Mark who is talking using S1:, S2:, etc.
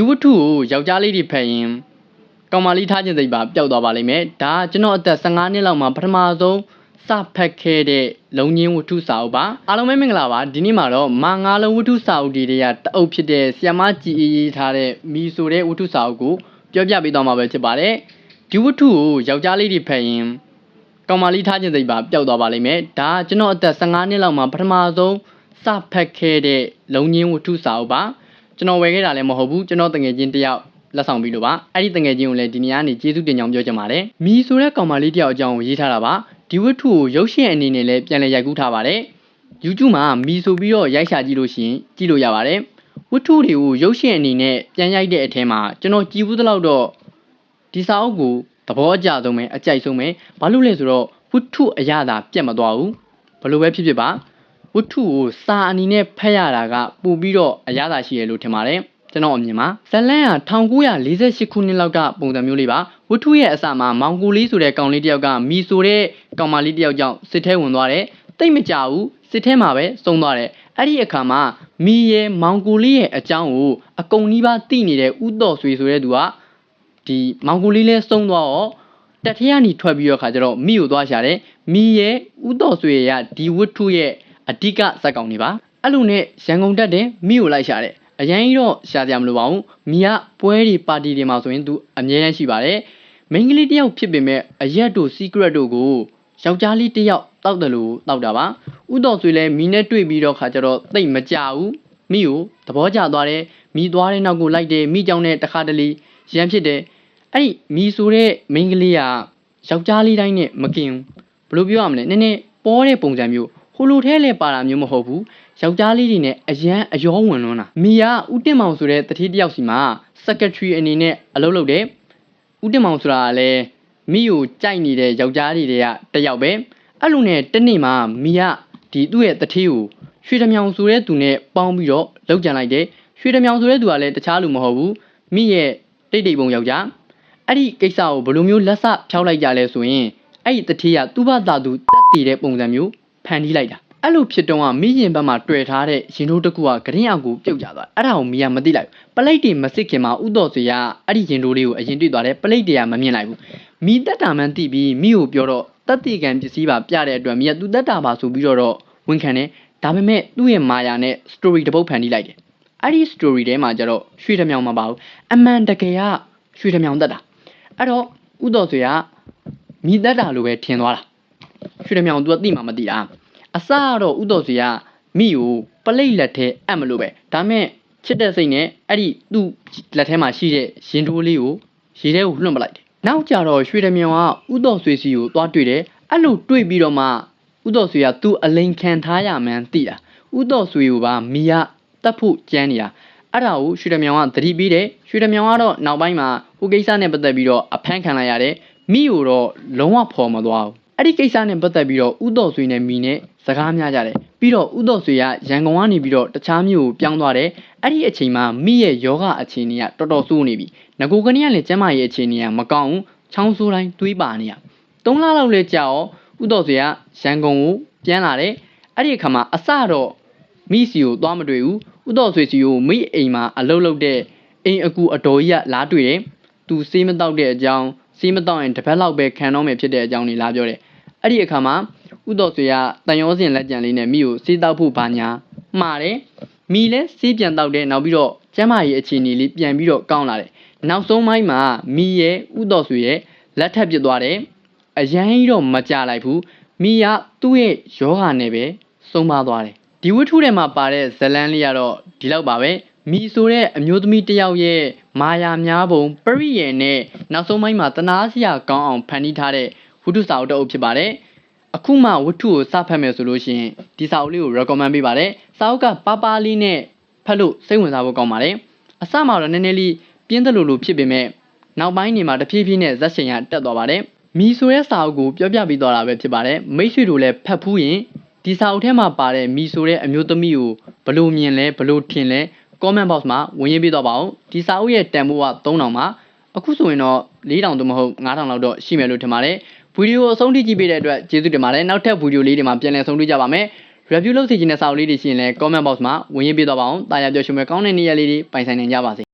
S1: ဒီဝတ္ထုကိုယောက်ျားလေးတွေဖတ်ရင်ကောင်မလေးထားခြင်းစိတ်ပါပျောက်သွားပါလိမ့်မယ်ဒါကကျွန်တော်အသက်15နှစ်လောက်မှာပထမဆုံးစဖတ်ခဲ့တဲ့လုံငင်းဝတ္ထုစာအုပ်ပါအားလုံးပဲမင်္ဂလာပါဒီနေ့မှာတော့မာငါးလုံးဝတ္ထုစာအုပ်တွေတွေကတအုပ်ဖြစ်တဲ့ဆီယမကြည်အေးရေးထားတဲ့မီဆိုတဲ့ဝတ္ထုစာအုပ်ကိုပြောပြပေးသွားမှာပဲဖြစ်ပါတယ်ဒီဝတ္ထုကိုယောက်ျားလေးတွေဖတ်ရင်ကောင်မလေးထားခြင်းစိတ်ပါပျောက်သွားပါလိမ့်မယ်ဒါကကျွန်တော်အသက်15နှစ်လောက်မှာပထမဆုံးစဖတ်ခဲ့တဲ့လုံငင်းဝတ္ထုစာအုပ်ပါ ကျွန်တော်ဝယ်ခဲ့တာလည်းမဟုတ်ဘူးကျွန်တော်တငယ်ချင်းတစ်ယောက်လက်ဆောင်ပြီးလို့ပါအဲ့ဒီတငယ်ချင်းကိုလည်းဒီနေရာကနေကျေးဇူးတင်ကြောင်းပြောချင်ပါတယ်မီဆိုတဲ့ကောင်မလေးတစ်ယောက်အကြောင်းကိုရေးထားတာပါဒီဝတ္ထုကိုရုပ်ရှင်အနေနဲ့လည်းပြန်လည်ရိုက်ကူးထားပါတယ် YouTube မှာမီဆိုပြီးတော့ရိုက်ရှာကြည့်လို့ရှိရင်ကြည့်လို့ရပါတယ်ဝတ္ထုတွေကိုရုပ်ရှင်အနေနဲ့ပြန်ရိုက်တဲ့အထဲမှာကျွန်တော်ကြည်ဘူးသလောက်တော့ဒီစာအုပ်ကိုသဘောအကျဆုံးပဲအကြိုက်ဆုံးပဲဘာလို့လဲဆိုတော့ဝတ္ထုအရသာပြတ်မသွားဘူးဘလို့ပဲဖြစ်ဖြစ်ပါ ဝတ္ထုကိုစာအနေနဲ့ဖတ်ရတာကပို့ပြီးတော့အရသာရှိရလို့ထင်ပါတယ်ကျွန်တော်အမြင်မှာဇလန်က1948ခုနှစ်လောက်ကပုံစံမျိုးလေးပါဝတ္ထုရဲ့အစမှာမောင်ကိုလေးဆိုတဲ့ကောင်လေးတစ်ယောက်ကမီဆိုတဲ့ကောင်မလေးတစ်ယောက်ကြောင့်စစ်ထဲဝင်သွားတယ်တိတ်မကြဘူးစစ်ထဲမှာပဲစုံသွားတယ်အဲ့ဒီအခါမှာမီရဲ့မောင်ကိုလေးရဲ့အကြောင်းကိုအကုန်နီးပါးသိနေတဲ့ဥတော်ဆွေဆိုတဲ့သူကဒီမောင်ကိုလေးလဲစုံသွားတော့တက်ထရကနေထွက်ပြီးတော့ခါကျတော့မိကိုသွားရှာတယ်မိရဲ့ဥတော်ဆွေရဒီဝတ္ထုရဲ့ အဓိကဇက်ကောင်တွေပါအဲ့လိုနဲ့ရန်ကုန်တက်တယ်မိကိုလိုက်ရှာတယ်အရင်ကြီးတော့ရှာကြမလို့ပါဘူးမိကပွဲတွေပါတီတွေမှာဆိုရင်သူအမြဲတမ်းရှိပါတယ်မိန်းကလေးတစ်ယောက်ဖြစ်ပေမဲ့အရက်တို့ secret တို့ကိုယောက်ျားလေးတစ်ယောက်တောက်တယ်လို့တောက်တာပါဥတော်ဆွေလည်းမိနဲ့တွေ့ပြီးတော့ခါကျတော့တိတ်မကြဘူးမိကိုသဘောကျသွားတယ်မိသွားတဲ့နောက်ကိုလိုက်တယ်မိကြောင့်နဲ့တခါတလေရမ်းဖြစ်တယ်အဲ့ဒီမီဆိုတဲ့မိန်းကလေးကယောက်ျားလေးတိုင်းနဲ့မကင်ဘူးဘယ်လိုပြောရမလဲနည်းနည်းပေါ်တဲ့ပုံစံမျိုး ဟိုလိုထဲလဲပါတာမျိုးမဟုတ်ဘူးယောက်ျားလေးတွေနဲ့အရန်အယောဝင်လွန်းတာမီကဦးတင်မောင်ဆိုတဲ့တတိတယောက်စီမှာ secretary အနေနဲ့အလုပ်လုပ်တယ်ဦးတင်မောင်ဆိုတာကလည်းမိကိုကြိုက်နေတဲ့ယောက်ျားလေးတွေကတယောက်ပဲအဲ့လိုနဲ့တနေ့မှာမီကဒီသူ့ရဲ့တတိကိုရွှေတမြောင်ဆိုတဲ့သူနဲ့ပေါင်းပြီးတော့လောက်ကြံလိုက်တယ်ရွှေတမြောင်ဆိုတဲ့သူကလည်းတခြားလူမဟုတ်ဘူးမိရဲ့တိတ်တိတ်ပုံယောက်ျားအဲ့ဒီကိစ္စကိုဘယ်လိုမျိုးလက်စဖြောက်လိုက်ကြလဲဆိုရင်အဲ့ဒီတတိယသူ့ဘာသာသူတက်တည်တဲ့ပုံစံမျိုး ဖန်တီးလိုက်တာအဲ့လိုဖြစ်တော့ကမိရင်ဘက်မှာတွေ့ထားတဲ့ရင်တို့တစ်ခုကဂရင်အောင်ကိုပြုတ်ကြသွားအဲ့ဒါကိုမိကမသိလိုက်ဘူးပလိတ်တွေမစစ်ခင်မှာဥတော်ဆွေကအဲ့ဒီရင်တို့လေးကိုအရင်တွေ့သွားတယ်ပလိတ်တွေကမမြင်လိုက်ဘူးမိတက်တာမှန်သိပြီးမိကိုပြောတော့တက်တည်ကံပစ္စည်းပါပြတဲ့အတွက်မိကသူတက်တာပါဆိုပြီးတော့တော့ဝန်ခံတယ်ဒါပေမဲ့သူ့ရဲ့မာယာနဲ့ story တစ်ပုဒ်ဖန်တီးလိုက်တယ်အဲ့ဒီ story ထဲမှာကျတော့ရွှေတမြောင်မပါဘူးအမှန်တကယ်ကရွှေတမြောင်တက်တာအဲ့တော့ဥတော်ဆွေကမိသက်တာလိုပဲထင်သွားတာ ရွှေတမြောင်သူကသိမှမသိတာအစကတော့ဥတော်ဆွေကမိကိုပလိတ်လက်ထဲအပ်မလို့ပဲဒါမဲ့ချစ်တဲ့စိတ်နဲ့အဲ့ဒီသူ့လက်ထဲမှာရှိတဲ့ရင်တိုးလေးကိုရေထဲကိုလွှင့်ပလိုက်တယ်နောက်ကြတော့ရွှေတမြောင်ကဥတော်ဆွေစီကိုသွားတွေ့တယ်အဲ့လိုတွေ့ပြီးတော့မှဥတော်ဆွေကသူ့အလိန်ခံထားရမှန်းသိတာဥတော်ဆွေကိုပါမိကတတ်ဖို့ကြမ်းနေတာအဲ့ဒါကိုရွှေတမြောင်ကသတိပေးတယ်ရွှေတမြောင်ကတော့နောက်ပိုင်းမှာဟိုကိစ္စနဲ့ပတ်သက်ပြီးတော့အဖမ်းခံလိုက်ရတယ်မိကိုတော့လုံးဝဖော်မသွားဘူး အဲ့ဒီကိစ္စနဲ့ပတ်သက်ပြီးတော့ဥတော်ဆွေနဲ့မိနဲ့စကားများကြတယ်ပြီးတော့ဥတော်ဆွေကရန်ကုန်ကနေပြီးတော့တခြားမြို့ကိုပြောင်းသွားတယ်အဲ့ဒီအချိန်မှာမိရဲ့ယောဂအခြေအနေကတော်တော်ဆိုးနေပြီငကိုကနေ့ကလည်းကျမ်းမာရေးအခြေအနေကမကောင်းဘူးချောင်းဆိုးတိုင်းတွေးပါနေရသုံးလလောက်လဲကြာတော့ဥတော်ဆွေကရန်ကုန်ကိုပြန်လာတယ်အဲ့ဒီအခါမှာအစတော့မိစီကိုသွားမတွေ့ဘူးဥတော်ဆွေစီကိုမိအိမ်မှာအလုပ်လုပ်တဲ့အိမ်အကူအတော်ကြီးကလာတွေ့တယ်သူစေးမတောက်တဲ့အကြောင်း စေးမတောက်ရင်တစ်ပတ်လောက်ပဲခံတော့မယ်ဖြစ်တဲ့အကြောင်းนี่လာပြောတယ်အဲ့ဒီအခါမှာဥတော်ဆွေကတန်ရောစင်လက်ကြံလေးနဲ့မိကိုစေးတောက်ဖို့ဘာညာမှားတယ်မိလည်းစေးပြန်တောက်တယ်နောက်ပြီးတော့ကျမ်းမာရေးအခြေအနေလေးပြန်ပြီးတော့ကောင်းလာတယ်နောက်ဆုံးပိုင်းမှာမိရဲ့ဥတော်ဆွေရဲ့လက်ထပ်ပြစ်သွားတယ်အရန်ကြီးတော့မကြလိုက်ဘူးမိကသူ့ရဲ့ယောဂာနဲ့ပဲဆုံးပါသွားတယ်ဒီဝတ္ထုထဲမှာပါတဲ့ဇတ်လန်းလေးကတော့ဒီလောက်ပါပဲမီဆိုတဲ့အမျိုးသမီးတစ်ယောက်ရဲ့ မာယာများပုံပရိယေနဲ့နောက်ဆုံးပိုင်းမှာတနာစရာကောင်းအောင်ဖန်တီးထားတဲ့ဝတ္ထုစာအုပ်တစ်အုပ်ဖြစ်ပါတယ်အခုမှဝတ္ထုကိုစဖတ်မယ်ဆိုလို့ရှိရင်ဒီစာအုပ်လေးကို recommend ပေးပါတယ်စာအုပ်ကပါပါလေးနဲ့ဖတ်လို့စိတ်ဝင်စားဖို့ကောင်းပါတယ်အစမှာတော့နည်းနည်းလေးပြင်းသလိုလိုဖြစ်ပေမဲ့နောက်ပိုင်းနေမှာတဖြည်းဖြည်းနဲ့ဇက်ရှင်ရတက်သွားပါတယ်မီဆိုတဲ့စာအုပ်ကိုပြောပြပေးသွားတာပဲဖြစ်ပါတယ်မိတ်ဆွေတို့လည်းဖတ်ဖူးရင်ဒီစာအုပ်ထဲမှာပါတဲ့မီဆိုတဲ့အမျိုးသမီးကိုဘလို့မြင်လဲဘလို့ထင်လဲ comment box မှာဝင်ရေးပေးတော့ပါအောင်ဒီစာအုပ်ရဲ့တန်ဖိုးက3000ပါအခုဆိုရင်တော့4000သို့မဟုတ်9000လောက်တော့ရှိမယ်လို့ထင်ပါတယ်ဗီဒီယိုအဆုံးထိကြည့်ပေးတဲ့အတွက်ကျေးဇူးတင်ပါတယ်နောက်ထပ်ဗီဒီယိုလေးတွေမှာပြန်လည်ဆုံတွေ့ကြပါမယ် review လုပ်စီခြင်းတဲ့စာအုပ်လေးတွေရှိရင်လည်း comment box မှာဝင်ရေးပေးတော့ပါအောင်တာယာပြောရှင်မဲ့ကောင်းတဲ့နေ့ရက်လေးတွေပိုင်ဆိုင်နိုင်ကြပါစေ